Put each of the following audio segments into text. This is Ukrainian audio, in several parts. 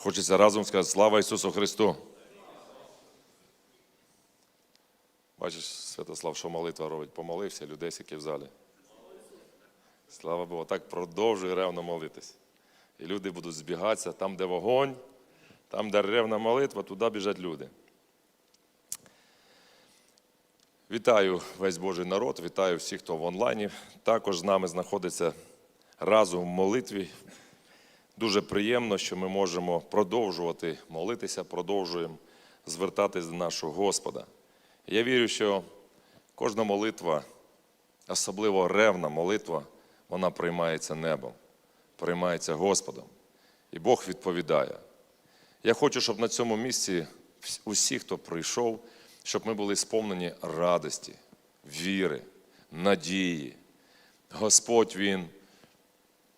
Хочеться разом сказати слава Ісусу Христу. Бачиш, Святослав, що молитва робить? Помолився, людей які в залі. Слава Богу, так продовжуй ревно молитись. І люди будуть збігатися там, де вогонь, там, де ревна молитва, туди біжать люди. Вітаю весь Божий народ, вітаю всіх, хто в онлайні. Також з нами знаходиться разом в молитві. Дуже приємно, що ми можемо продовжувати молитися, продовжуємо звертатись до нашого Господа. Я вірю, що кожна молитва, особливо ревна молитва, вона приймається небом, приймається Господом. І Бог відповідає. Я хочу, щоб на цьому місці усі, хто прийшов, щоб ми були сповнені радості, віри, надії. Господь Він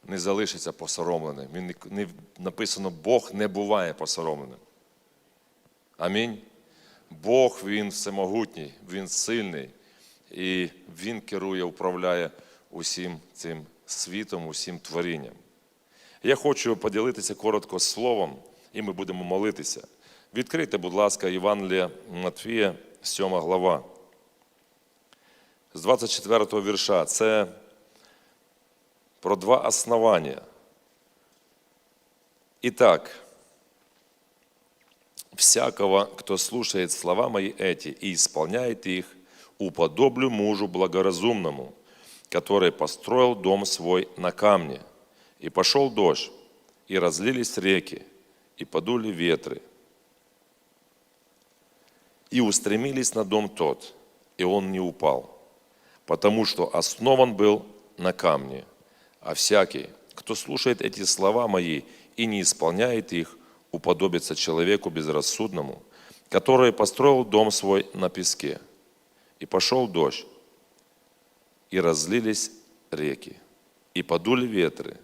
не залишиться посоромленим. Він не- написано, Бог не буває посоромленим. Амінь. Бог Він всемогутній, Він сильний, і Він керує, управляє усім цим світом, усім творінням. Я хочу поділитися коротко словом, і ми будемо молитися. Відкрийте, будь ласка, Євангелія Матвія, 7 глава. З 24 вірша. Це про два основания. Итак, всякого, кто слушает слова мои эти и исполняет их, уподоблю мужу благоразумному, который построил дом свой на камне. И пошел дождь, и разлились реки, и подули ветры, и устремились на дом тот, и он не упал, потому что основан был на камне. А всякий, кто слушает эти слова мои и не исполняет их, уподобится человеку безрассудному, который построил дом свой на песке. И пошел дождь, и разлились реки, и подули ветры,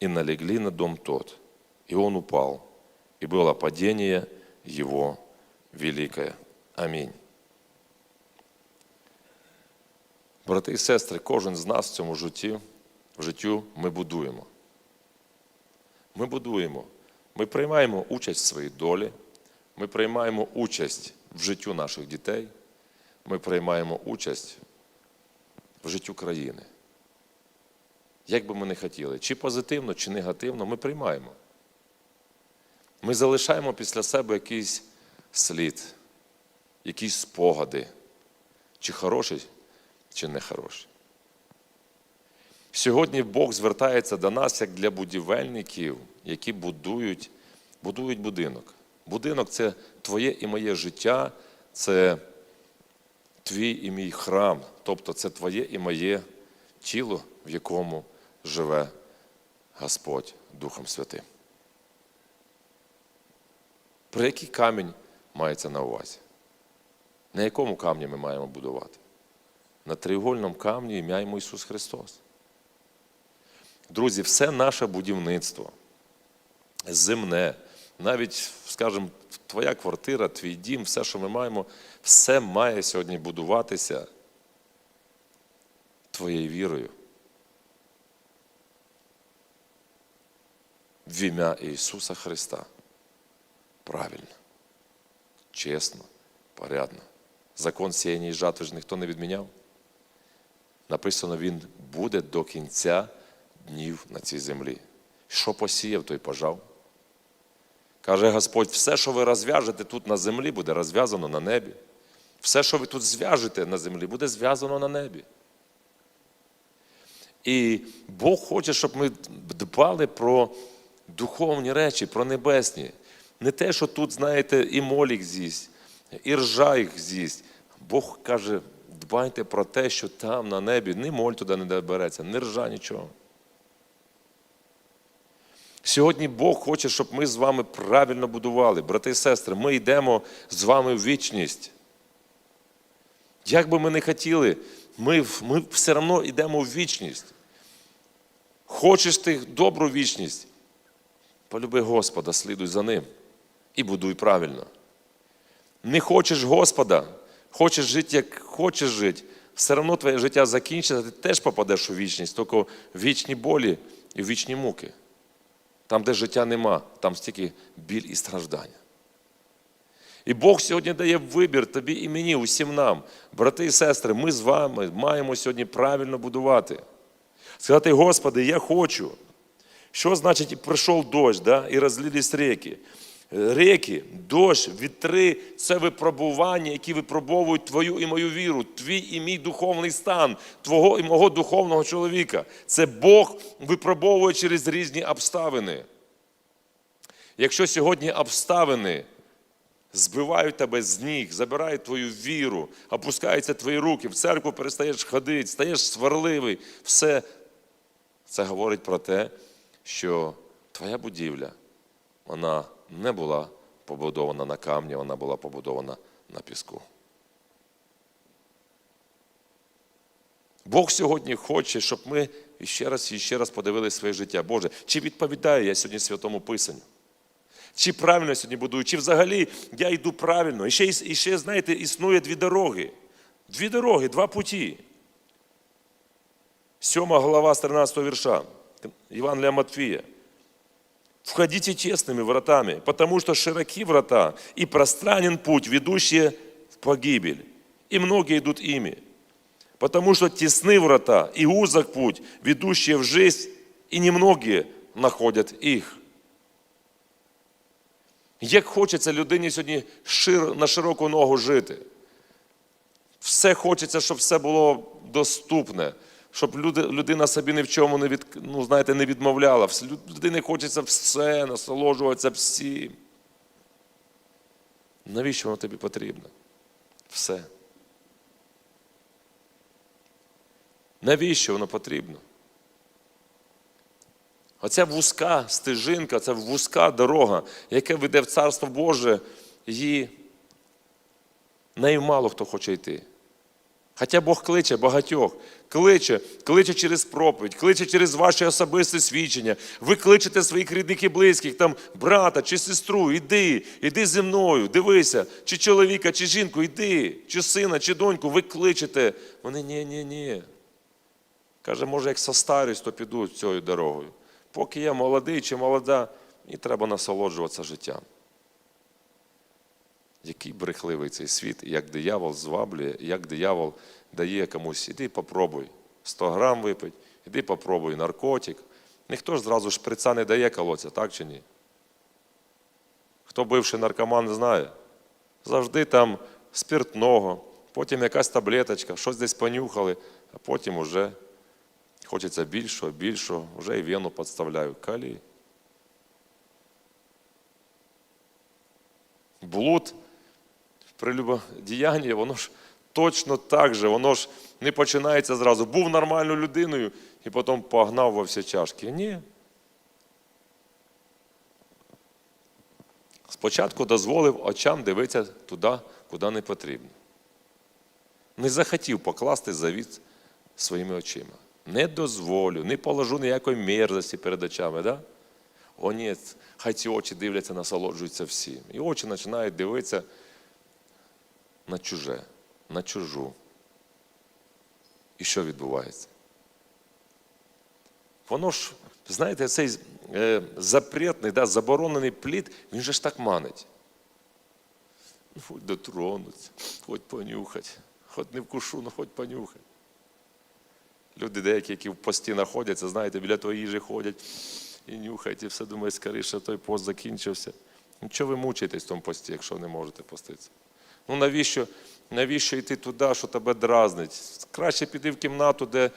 и налегли на дом тот, и он упал, и было падение его великое. Амінь. Брати і сестри, кожен з нас в цьому житті, в життю ми будуємо. Ми будуємо. Ми приймаємо участь в своїй долі, ми приймаємо участь в життю наших дітей, ми приймаємо участь в життю країни. Як би ми не хотіли, чи позитивно, чи негативно, ми приймаємо. Ми залишаємо після себе якийсь слід, якісь спогади, чи хороший, чи нехороший. Сьогодні Бог звертається до нас як для будівельників, які будують, будують будинок. Будинок це твоє і моє життя, це твій і мій храм, тобто це твоє і моє тіло, в якому живе Господь Духом Святим. Про який камінь мається на увазі? На якому камні ми маємо будувати? На триугольному камні ім'я йому Ісус Христос. Друзі, все наше будівництво, земне, навіть, скажімо, твоя квартира, твій дім, все, що ми маємо, все має сьогодні будуватися твоєю вірою. В ім'я Ісуса Христа. Правильно, чесно, порядно. Закон сіяння і жатви ж ніхто не відміняв. Написано, він буде до кінця днів на цій землі. Що посіяв, той пожав. Каже Господь, все, що ви розв'яжете тут на землі, буде розв'язано на небі. Все, що ви тут зв'яжете на землі, буде зв'язано на небі. І Бог хоче, щоб ми дбали про духовні речі, про небесні. Не те, що тут, знаєте, і молік з'їсть, і ржа їх з'їсть. Бог каже, дбайте про те, що там на небі ні моль туди не добереться, ні ржа, нічого. Сьогодні Бог хоче, щоб ми з вами правильно будували. Брати і сестри, ми йдемо з вами в вічність. Як би ми не хотіли, ми, ми все одно йдемо в вічність. Хочеш ти добру вічність? Полюби Господа, слідуй за ним і будуй правильно. Не хочеш Господа, хочеш жити, як хочеш жити, все одно твоє життя закінчиться, ти теж попадеш у вічність, тільки в вічні болі і в вічні муки. Там, де життя нема, там стільки біль і страждання. І Бог сьогодні дає вибір тобі і мені, усім нам, брати і сестри, ми з вами маємо сьогодні правильно будувати. Сказати, Господи, я хочу. Що значить прийшов дощ, да? і розлились реки? Реки, дощ, вітри це випробування, які випробовують твою і мою віру, твій і мій духовний стан, твого і мого духовного чоловіка. Це Бог випробовує через різні обставини. Якщо сьогодні обставини збивають тебе з ніг, забирають твою віру, опускаються твої руки, в церкву перестаєш ходити, стаєш сварливий, все це говорить про те, що твоя будівля, вона не була побудована на камні, вона була побудована на піску. Бог сьогодні хоче, щоб ми ще раз і ще раз подивилися своє життя. Боже, чи відповідаю я сьогодні Святому Писанню? Чи правильно я сьогодні будую, чи взагалі я йду правильно. І ще, і ще, знаєте, існує дві дороги. Дві дороги, два путі. Сьома глава 13 вірша Євангелія Матфія. Входите тесными вратами, потому что широки врата и пространен путь, ведущий в погибель, и многие идут ими. Потому что тесны врата и узок путь, ведущий в жизнь, и немногие находят их. Як хочеться людині сьогодні шир, на широку ногу жити. Все хочеться, щоб все було доступне, щоб люди, людина собі ні в чому не від, ну, знаєте, не відмовляла. Людині хочеться все, насолоджуватися всім. Навіщо воно тобі потрібно? Все. Навіщо воно потрібно? Оця вузька стежинка, ця вузька дорога, яка веде в Царство Боже, її нею мало хто хоче йти. Хоча Бог кличе багатьох, кличе, кличе через проповідь, кличе через ваше особисте свідчення. Ви кличете своїх рідних і близьких, там брата чи сестру, іди, іди зі мною, дивися, чи чоловіка, чи жінку, іди, чи сина, чи доньку, ви кличете. Вони ні, ні, ні. Каже, може, як состарюсь, то піду цією дорогою. Поки я молодий чи молода, мені треба насолоджуватися життям. Який брехливий цей світ, як диявол зваблює, як диявол дає комусь, іди попробуй 100 грам випить, іди попробуй наркотик. Ніхто ж зразу шприца не дає колоться, так чи ні? Хто бивший наркоман знає. Завжди там спиртного, потім якась таблеточка, щось десь понюхали, а потім уже хочеться більшого, більшого, вже і вену підставляю. Калі. Блуд, прелюбодіяння, воно ж точно так же, воно ж не починається зразу. Був нормальною людиною і потім погнав во всі чашки. Ні. Спочатку дозволив очам дивитися туди, куди не потрібно. Не захотів покласти завіт своїми очима. Не дозволю, не положу ніякої мерзості перед очами. Да? О, ні, хай ці очі дивляться, насолоджуються всім. І очі починають дивитися на чуже, на чужу. І що відбувається? Воно ж, знаєте, цей е, запретний, да, заборонений плід, він же ж так манить. Ну, Хоч дотронуться, хоч понюхать, хоч не вкушу, ну хоч понюхать. Люди деякі, які в пості знаходяться, знаєте, біля твоєї їжі ходять і нюхають, і все думають, скоріше той пост закінчився. Ну, чого ви мучаєтесь в тому пості, якщо не можете поститися? Ну навіщо, навіщо йти туди, що тебе дразнить? Краще піди в кімнату, де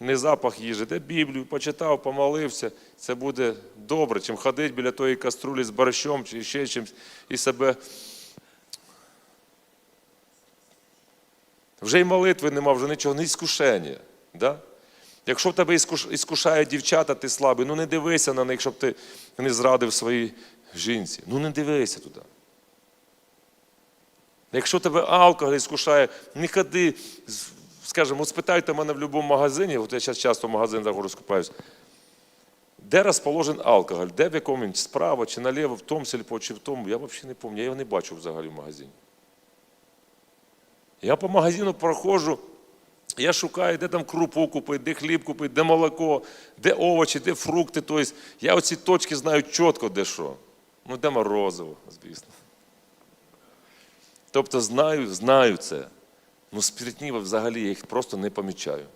не запах їжі, де Біблію почитав, помолився. Це буде добре, чим ходити біля тої каструлі з борщом чи ще чимось і себе. Вже й молитви нема, вже нічого, не іскушення. Да? Якщо в тебе іскуш- іскушають дівчата, ти слабий, ну не дивися на них, щоб ти не зрадив своїй жінці. Ну не дивися туди. Якщо тебе алкоголь іскушає, не ходи, скажімо, спитайте мене в будь-якому магазині, от я зараз часто в магазин заходжу, скупаюсь, де розположен алкоголь, де в якому справа чи наліво, в тому сільпо, чи в тому, я взагалі не пам'ятаю, я його не бачу взагалі в магазині. Я по магазину проходжу, Я шукаю, де там крупу купити, де хліб купити, де молоко, де овочі, де фрукти. Тобто я оці точки знаю чітко, де що. Ну, де морозиво, звісно. Тобто знаю, знаю це. Ну, спиртні взагалі я їх просто не помічаю.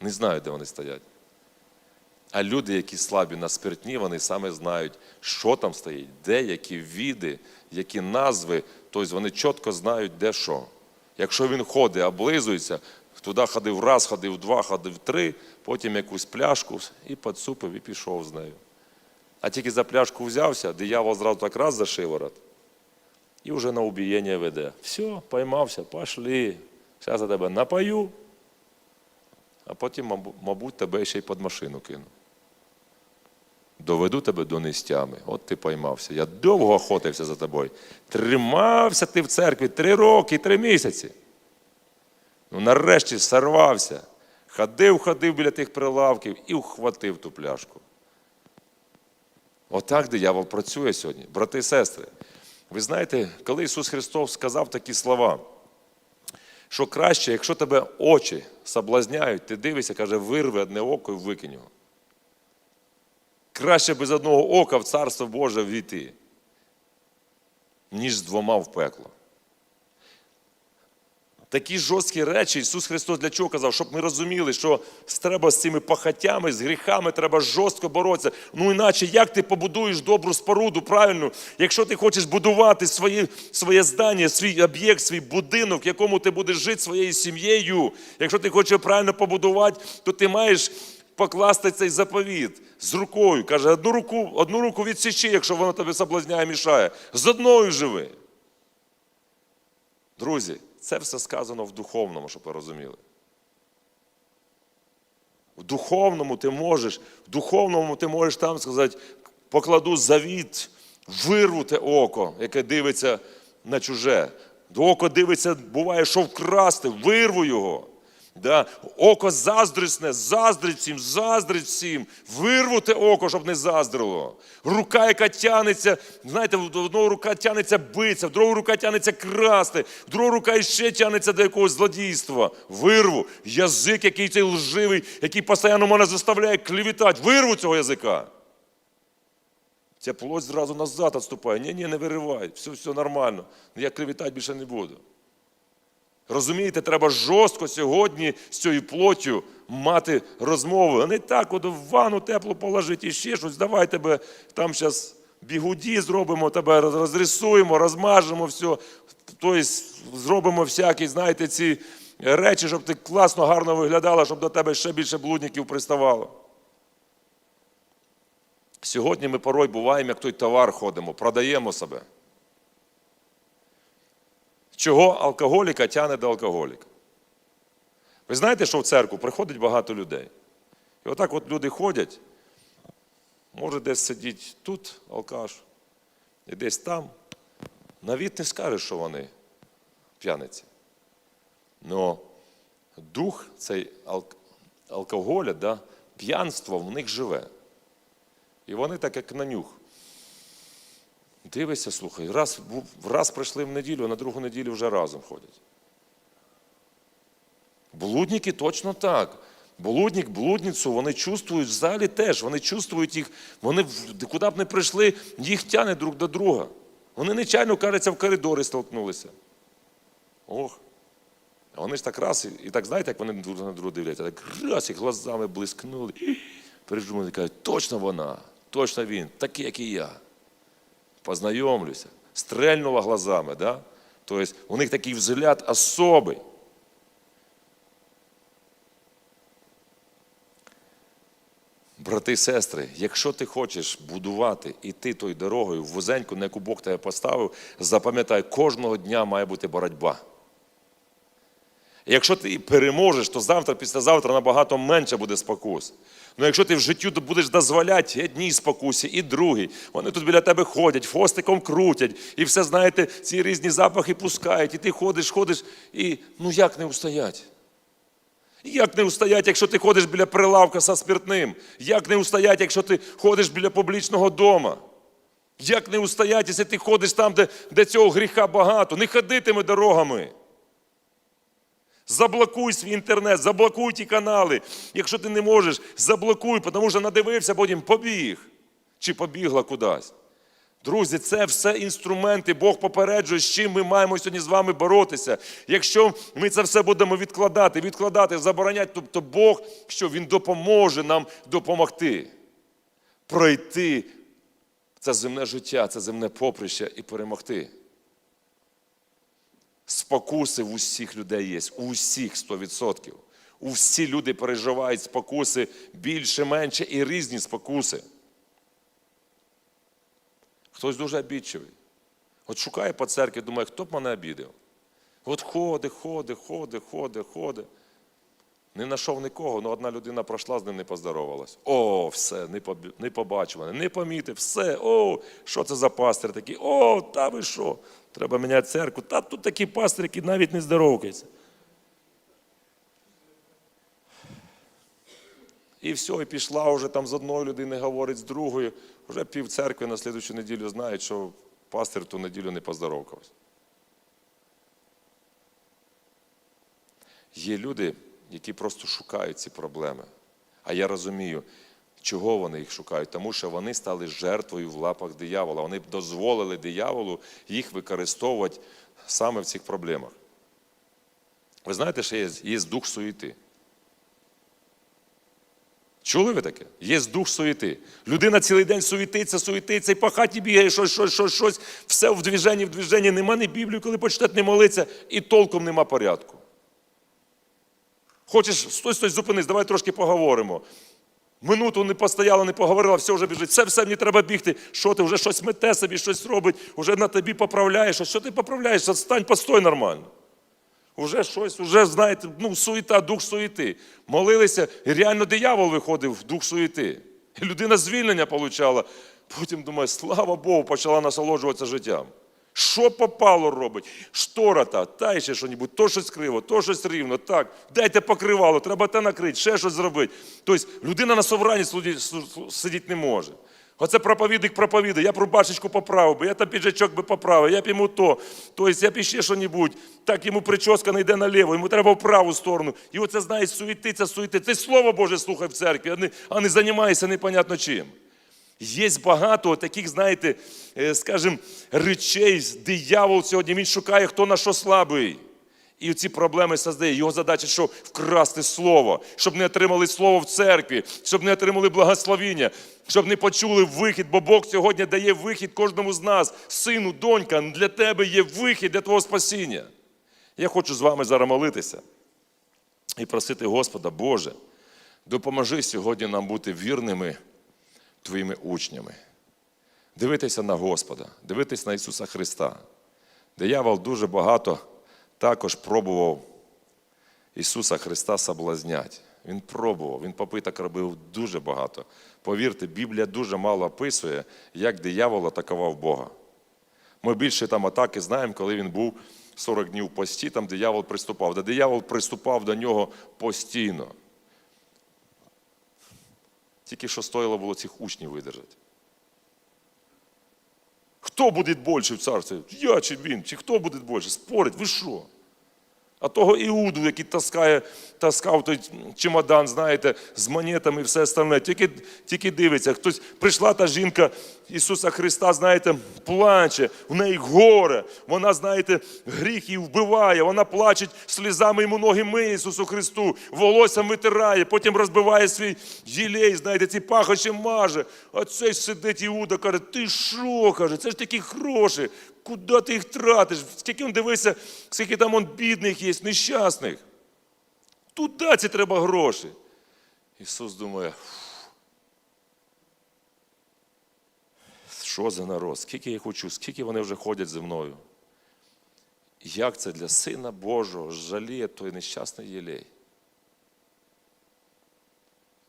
Не знаю, де вони стоять. А люди, які слабі на спиртні, вони саме знають, що там стоїть, де які віди, які назви. Тобто вони чітко знають, де що. Якщо він ходить, облизується, туди ходив раз, ходив два, ходив три, потім якусь пляшку і підсупив і пішов з нею. А тільки за пляшку взявся, диявол зразу так раз за шиворот, і вже на убієння веде. Все, поймався, пошли. Зараз я тебе напою, а потім, мабуть, тебе ще й під машину кину. Доведу тебе до нестями. От ти поймався. Я довго охотився за тобою. Тримався ти в церкві три роки, три місяці. Ну, нарешті сорвався. Ходив, ходив біля тих прилавків і вхватив ту пляшку. Отак диявол працює сьогодні, брати і сестри. Ви знаєте, коли Ісус Христос сказав такі слова, що краще, якщо тебе очі соблазняють, ти дивишся, каже, вирви одне око і викинь його. Краще без одного ока в Царство Боже війти, ніж з двома в пекло. Такі жорсткі речі Ісус Христос для чого казав? Щоб ми розуміли, що треба з цими пахаттями, з гріхами треба жорстко боротися. Ну іначе як ти побудуєш добру споруду правильно, якщо ти хочеш будувати своє, своє здання, свій об'єкт, свій будинок, в якому ти будеш жити своєю сім'єю, якщо ти хочеш правильно побудувати, то ти маєш покласти цей заповіт з рукою. Каже, одну руку, одну руку відсічи, якщо воно тобі соблазняє, мішає. З одною живи. Друзі, це все сказано в духовному, щоб ви розуміли. В духовному ти можеш, в духовному ти можеш там сказати, покладу завіт, вирву те око, яке дивиться на чуже. Око дивиться, буває, що вкрасти, вирву його. Да? Око заздрісне, заздрить всім, заздрить всім. Вирву те око, щоб не заздрило. Рука, яка тянеться, знаєте, в одного рука тянеться битися, в другу рука тянеться красти, в другу рука іще тянеться до якогось злодійства. Вирву. Язик, який цей лживий, який постійно мене заставляє клівітати. Вирву цього язика. Ця плоть зразу назад відступає. Ні, ні, не виривай, все, все нормально. Я клевітати більше не буду. Розумієте, треба жорстко сьогодні з цією плоттю мати розмови. А не так, от в ванну тепло положити і ще щось. Давай тебе там зараз бігуді зробимо, тебе розрисуємо, розмажемо все. Тобто зробимо всякі, знаєте, ці речі, щоб ти класно, гарно виглядала, щоб до тебе ще більше блудників приставало. Сьогодні ми порой буваємо, як той товар ходимо, продаємо себе. Чого алкоголіка тягне до алкоголіка? Ви знаєте, що в церкву приходить багато людей. І отак от люди ходять, може десь сидіть тут алкаш, і десь там. Навіть не скажеш, що вони п'яниці. Но дух цей алк... алкоголя, да, п'янство в них живе. І вони так, як на нюх. Дивися, слухай, раз, раз прийшли в неділю, а на другу неділю вже разом ходять. Блудники точно так. Блудник, блудницю, вони чувствують в залі теж, вони чувствують їх, вони куди б не прийшли, їх тягне друг до друга. Вони нечайно, кажеться, в коридорі столкнулися. Ох. А вони ж так раз, і так знаєте, як вони друг на друга дивляться, так раз і глазами блискнули. Пережумали, кажуть, точно вона, точно він, такий, як і я познайомлюся. Стрельнула глазами, да? Тобто у них такий взгляд особий. Брати і сестри, якщо ти хочеш будувати іти тою дорогою, вузеньку, на яку Бог тебе поставив, запам'ятай, кожного дня має бути боротьба. Якщо ти переможеш, то завтра, післязавтра набагато менше буде спокус. Ну якщо ти в життю будеш дозволяти одній спокусі, і другій, вони тут біля тебе ходять, фостиком крутять, і все, знаєте, ці різні запахи пускають, і ти ходиш, ходиш, і ну як не устоять? Як не устоять, якщо ти ходиш біля прилавка со спиртним? Як не устоять, якщо ти ходиш біля публічного дома? Як не устоять, якщо ти ходиш там, де, де цього гріха багато? Не ходитими дорогами. Заблокуй свій інтернет, заблокуй ті канали. Якщо ти не можеш, заблокуй, тому що надивився, потім побіг. Чи побігла кудись. Друзі, це все інструменти. Бог попереджує, з чим ми маємо сьогодні з вами боротися. Якщо ми це все будемо відкладати, відкладати, забороняти, тобто Бог, що Він допоможе нам допомогти пройти це земне життя, це земне поприще і перемогти. Спокуси в усіх людей є, у усіх 100%. Усі люди переживають спокуси більше, менше і різні спокуси. Хтось дуже обідчивий. От шукає по церкві, думає, хто б мене обідав. От ходить, ходить, ходить, ходить, ходить. Не знайшов нікого, але одна людина пройшла, з ним не поздоровалась. О, все, не, не побачив мене, не помітив, все, о, що це за пастир такий? О, та ви що? Треба міняти церкву. Та тут такі пастирі, які навіть не здоровкаються. І все, і пішла вже там з одної людини говорить, з другою. Вже пів церкви на слідчу неділю знають, що пастир ту неділю не поздоровкався. Є люди, які просто шукають ці проблеми. А я розумію, чого вони їх шукають, тому що вони стали жертвою в лапах диявола. Вони дозволили дияволу їх використовувати саме в цих проблемах. Ви знаєте, що є, є дух суєти. Чули ви таке? Є дух суєти. Людина цілий день суєтиться, суєтиться, і по хаті бігає, щось, щось, щось, щось. Все в движенні, в движенні. Нема ні Біблію, коли почитати, не молиться, і толком нема порядку. Хочеш, стой, стой, зупинись, давай трошки поговоримо. Минуту не постояла, не поговорила, все вже біжить. Все, все, мені треба бігти. Що ти вже щось мете собі, щось робить, вже на тобі поправляєш. А що ти поправляєш? Стань, постой нормально. Уже щось, уже, знаєте, ну, суєта, дух суєти. Молилися, і реально диявол виходив в дух суєти. І людина звільнення отримала. Потім думає, слава Богу, почала насолоджуватися життям. Що попало робить? Штора та, ще щось, то щось криво, то щось рівно, так. Дайте покривало, треба те накрити, ще щось зробити. Тобто людина на собранні сидіти не може. Оце проповідник проповідає, я рубашечку поправив би, я там піджачок би поправив, я б йому то, тобто я б іще що-небудь. Так йому прическа не йде наліво, йому треба в праву сторону. І оце, знаєш, суєтиться, суєтиться. Ти Слово Боже слухай в церкві, а не, а не займайся непонятно чим. Є багато таких, знаєте, е, скажімо, речей, диявол сьогодні, він шукає, хто на що слабий. І ці проблеми создає. Його задача, що вкрасти слово, щоб не отримали слово в церкві, щоб не отримали благословіння, щоб не почули вихід, бо Бог сьогодні дає вихід кожному з нас, сину, донька, для тебе є вихід для твого спасіння. Я хочу з вами зараз молитися і просити Господа, Боже, допоможи сьогодні нам бути вірними твоїми учнями. Дивитися на Господа, дивитися на Ісуса Христа. Диявол дуже багато також пробував Ісуса Христа соблазняти. Він пробував, він попиток робив дуже багато. Повірте, Біблія дуже мало описує, як диявол атакував Бога. Ми більше там атаки знаємо, коли він був 40 днів в пості, там диявол приступав. Де диявол приступав до нього постійно. Тільки що стоїло було цих учнів видержати. Хто буде більше в царстві? Я чи він? Чи хто буде більше? Спорить, ви що? А того Іуду, який таскає, таскав той чемодан, знаєте, з монетами і все остальне, тільки, тільки дивиться. Хтось прийшла та жінка Ісуса Христа, знаєте, плаче, в неї горе. Вона, знаєте, гріх її вбиває, вона плаче слізами йому ноги миє Ісусу Христу, волоссям витирає, потім розбиває свій гілей, знаєте, ці пахощі маже. А цей сидить Іуда, каже, ти що? каже, це ж такі гроші. Куди ти їх тратиш? Скільки він дивися, скільки там он бідних є, нещасних. Туди ці треба гроші. Ісус думає, що за народ, скільки я їх учу, скільки вони вже ходять зі мною. Як це для Сина Божого жаліє той нещасний єлей?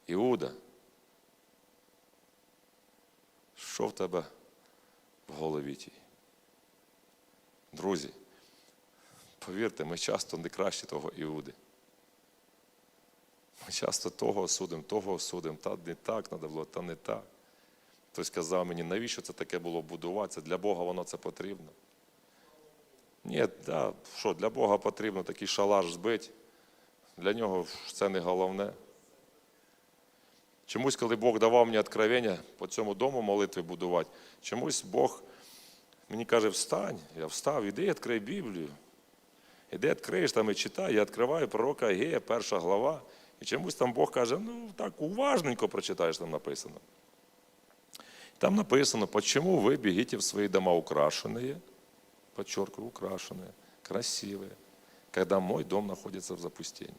Іуда, що в тебе в голові тій? Друзі, повірте, ми часто не краще того Іуди. Ми часто того осудимо, того осудимо, та не так треба було, та не так. Хтось сказав мені, навіщо це таке було будуватися? Для Бога воно це потрібно. Ні, да, що, для Бога потрібно такий шалаш збити, Для нього це не головне. Чомусь, коли Бог давав мені откровення по цьому дому молитви будувати, чомусь Бог мені каже, встань, я встав, іди, відкрий Біблію. Іди, відкриєш там і читай, я відкриваю пророка Агея, перша глава. І чомусь там Бог каже, ну так уважненько прочитаєш, там написано. Там написано, почему вы бегите в свои дома украшенные, подчеркиваю, украшенные, красивые, когда мой дом находится в запустении.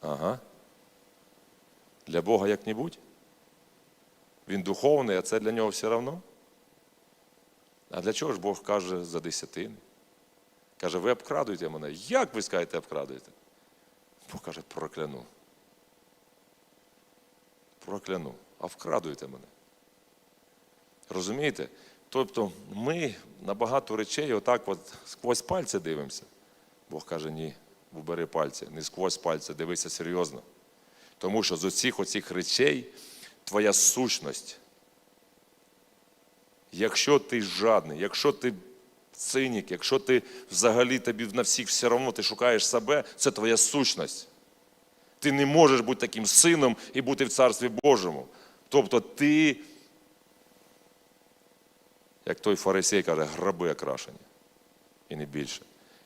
Ага. Для Бога як-небудь? Він духовний, а це для нього все одно? А для чого ж Бог каже за десятини? Каже, ви обкрадуєте мене. Як ви скажете обкрадуєте? Бог каже, прокляну. Прокляну, а вкрадуєте мене. Розумієте? Тобто ми на багато речей отак от сквозь пальці дивимося. Бог каже, ні, убери пальці, не сквозь пальці, дивися серйозно. Тому що з оцих оцих речей твоя сущність. Якщо ти жадний, якщо ти цинік, якщо ти взагалі тобі на всіх все одно ти шукаєш себе, це твоя сущність. Ти не можеш бути таким сином і бути в Царстві Божому. Тобто ти, як той фарисей каже, граби окрашені. І не більше.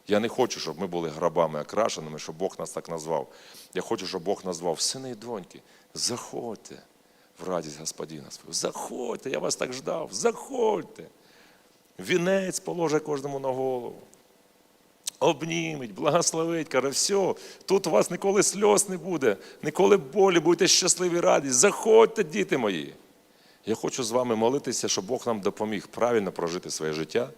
Я не хочу, щоб ми були грабами окрашеними, щоб Бог нас так назвав. Я хочу, щоб Бог назвав сини і доньки, заходьте в радість Господина свого. Заходьте, я вас так ждав, заходьте. Вінець положить кожному на голову. Обнімить, благословить, каже, все, тут у вас ніколи сльоз не буде, ніколи болі, будете щасливі радість. Заходьте, діти мої. Я хочу з вами молитися, щоб Бог нам допоміг правильно прожити своє життя,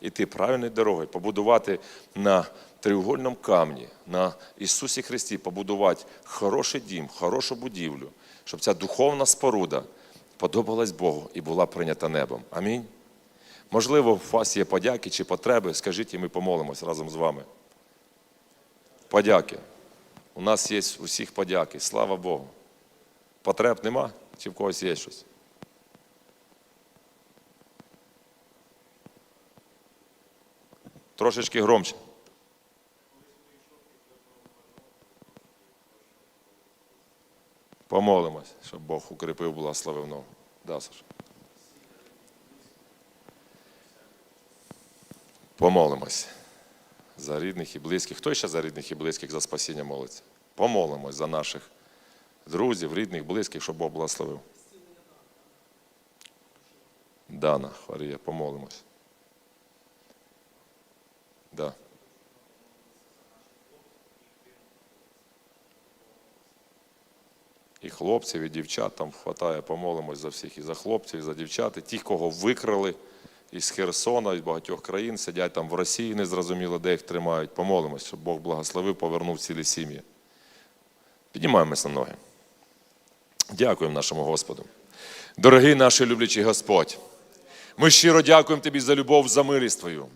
іти правильною дорогою, побудувати на треугольному камні, на Ісусі Христі, побудувати хороший дім, хорошу будівлю, щоб ця духовна споруда подобалась Богу і була прийнята небом. Амінь. Можливо, у вас є подяки чи потреби, скажіть, і ми помолимось разом з вами. Подяки. У нас є усіх подяки, слава Богу. Потреб нема, чи в когось є щось? Трошечки громче. Помолимось, щоб Бог укріпив, благословив ногу. Да, Саша. Помолимось за рідних і близьких. Хто ще за рідних і близьких за спасіння молиться? Помолимось за наших друзів, рідних, близьких, щоб Бог благословив. Дана, Хварія, помолимось. Да. І хлопців, і дівчат там хватає, помолимось за всіх, і за хлопців, і за дівчат, і тих, кого викрали із Херсона, із багатьох країн, сидять там в Росії, незрозуміло, де їх тримають. Помолимось, щоб Бог благословив, повернув цілі сім'ї. Піднімаємось на ноги. Дякуємо нашому Господу. Дорогий наш люблячий Господь, ми щиро дякуємо Тобі за любов, за милість Твою.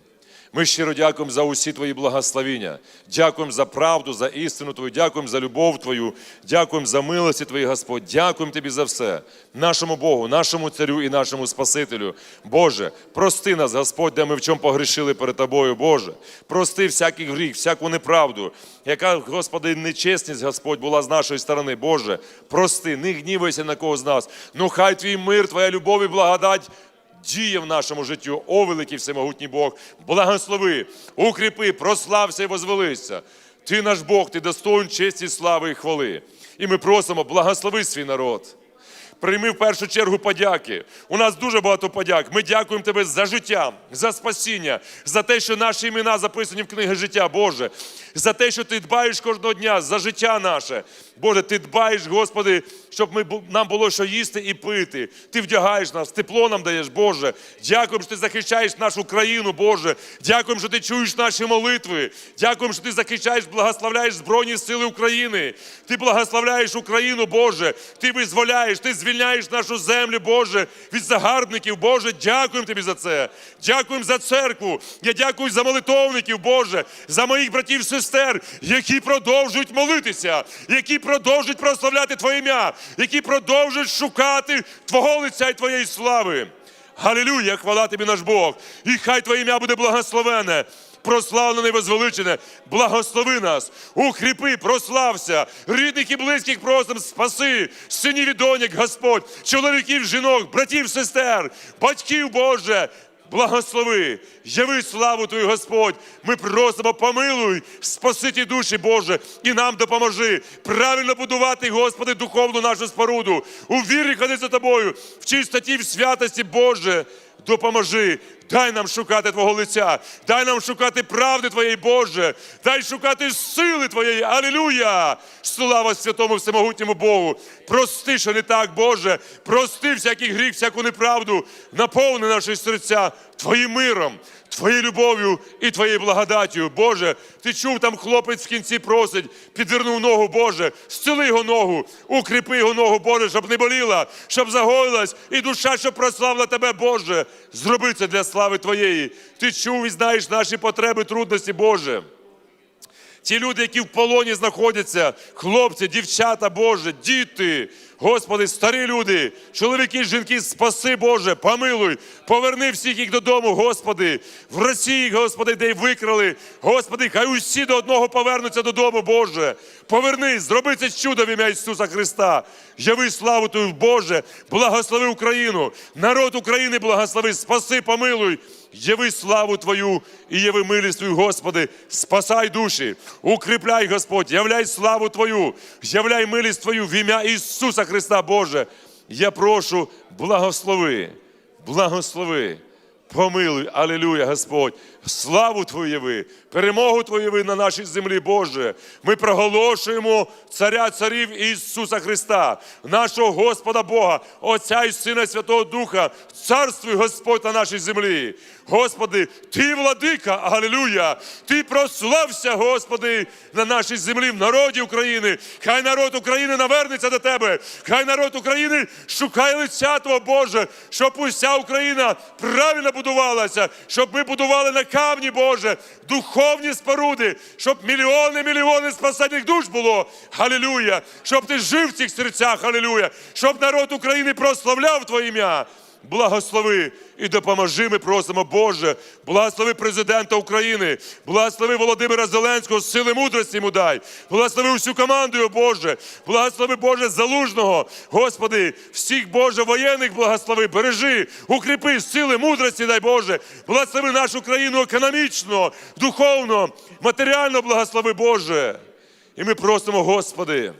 Ми щиро дякуємо за усі Твої благословіння. Дякуємо за правду, за істину Твою, дякуємо за любов Твою, дякуємо за милості Твої, Господь. Дякуємо Тобі за все. Нашому Богу, нашому Царю і нашому Спасителю. Боже, прости нас, Господь, де ми в чому погрішили перед Тобою, Боже. Прости всякий гріх, всяку неправду, яка, Господи, нечесність, Господь, була з нашої сторони. Боже, прости, не гнівайся на кого з нас. Ну хай Твій мир, Твоя любов і благодать діє в нашому життю, о великий всемогутній Бог, благослови, укріпи, прослався і возвелися. Ти наш Бог, ти достоин честі, слави і хвали. І ми просимо, благослови свій народ. Прийми в першу чергу подяки. У нас дуже багато подяк. Ми дякуємо Тебе за життя, за спасіння, за те, що наші імена записані в книги життя, Боже, за те, що Ти дбаєш кожного дня за життя наше. Боже, Ти дбаєш, Господи, щоб ми, нам було що їсти і пити. Ти вдягаєш нас, тепло нам даєш, Боже. Дякуємо, що ти захищаєш нашу країну, Боже. Дякуємо, що ти чуєш наші молитви. Дякуємо, що ти захищаєш, благословляєш Збройні Сили України. Ти благословляєш Україну, Боже. Ти визволяєш, ти звільняєш нашу землю, Боже, від загарбників, Боже. Дякуємо тобі за це. Дякуємо за церкву. Я дякую за молитовників, Боже, за моїх братів і сестер, які продовжують молитися, які продовжують прославляти Твоє ім'я, які продовжують шукати Твого лиця і Твоєї слави. Галилюя, хвала тобі наш Бог. І хай Твоє ім'я буде благословене. прославлене і возвеличене. Благослови нас, укріпи, прослався, рідних і близьких просим, спаси, синів і доньок, Господь, чоловіків, жінок, братів, сестер, батьків Боже. Благослови, яви славу Твою, Господь. Ми просимо, помилуй, спаситі душі, Боже, і нам допоможи правильно будувати, Господи, духовну нашу споруду. У вірі ходи за тобою, в чистоті, в святості, Боже. Допоможи, дай нам шукати Твого лиця, дай нам шукати правди Твоєї, Боже, дай шукати сили Твоєї. Алілуя! Слава святому всемогутньому Богу! Прости, що не так, Боже, прости всякий гріх, всяку неправду, наповни наші серця Твоїм миром, Твоєю любов'ю і Твоєю благодаттю. Боже, ти чув, там хлопець в кінці просить, підвернув ногу, Боже, зціли його ногу, укріпи його ногу, Боже, щоб не боліла, щоб загоїлась, і душа, щоб прославила Тебе, Боже. Зроби це для слави Твоєї. Ти чув і знаєш наші потреби, трудності, Боже. Ті люди, які в полоні знаходяться, хлопці, дівчата, Боже, діти, Господи, старі люди, чоловіки, жінки, спаси, Боже, помилуй, поверни всіх їх додому, Господи, в Росії, Господи, де й викрали, Господи, хай усі до одного повернуться додому, Боже. Поверни, зроби це чудо в ім'я Ісуса Христа. Яви славу Твою, Боже, благослови Україну, народ України благослови, спаси, помилуй. Яви славу Твою і яви милість Твою, Господи, спасай душі, укріпляй, Господь, являй славу Твою, являй милість Твою в ім'я Ісуса Христа, Боже. Я прошу, благослови, благослови, помилуй, алілюя, Господь, славу Твою яви, перемогу Твою яви на нашій землі, Боже. Ми проголошуємо Царя Царів Ісуса Христа, нашого Господа Бога, Отця і Сина Святого Духа, царствуй Господь на нашій землі. Господи, Ти владика, алілюя, Ти прослався, Господи, на нашій землі, в народі України. Хай народ України навернеться до Тебе, хай народ України шукає лиця Твого, Боже, щоб уся Україна правильно будувалася, щоб ми будували на камні, Боже, духовні споруди, щоб мільйони, мільйони спасених душ було. Халілюя! Щоб ти жив в цих серцях, халілюя! Щоб народ України прославляв Твоє ім'я. Благослови і допоможи, ми просимо, Боже, благослови президента України, благослови Володимира Зеленського, сили мудрості йому дай, благослови всю команду, Боже, благослови Боже Залужного, Господи, всіх Боже воєнних благослови, бережи, укріпи сили мудрості, дай Боже, благослови нашу країну економічно, духовно, матеріально благослови, Боже. І ми просимо, Господи,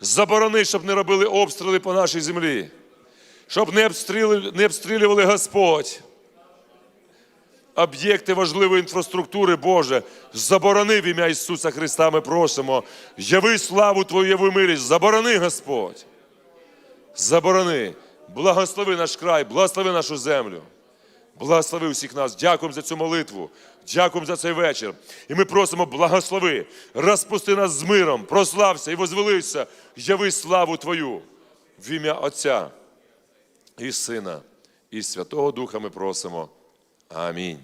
заборони, щоб не робили обстріли по нашій землі щоб не обстрілювали, не обстрілювали Господь. Об'єкти важливої інфраструктури, Боже, заборони в ім'я Ісуса Христа, ми просимо. Яви славу Твою, яви милість, заборони, Господь. Заборони. Благослови наш край, благослови нашу землю. Благослови усіх нас. Дякуємо за цю молитву. Дякуємо за цей вечір. І ми просимо, благослови, розпусти нас з миром, прослався і возвелився, яви славу Твою в ім'я Отця і Сина, і Святого Духа ми просимо. Амінь.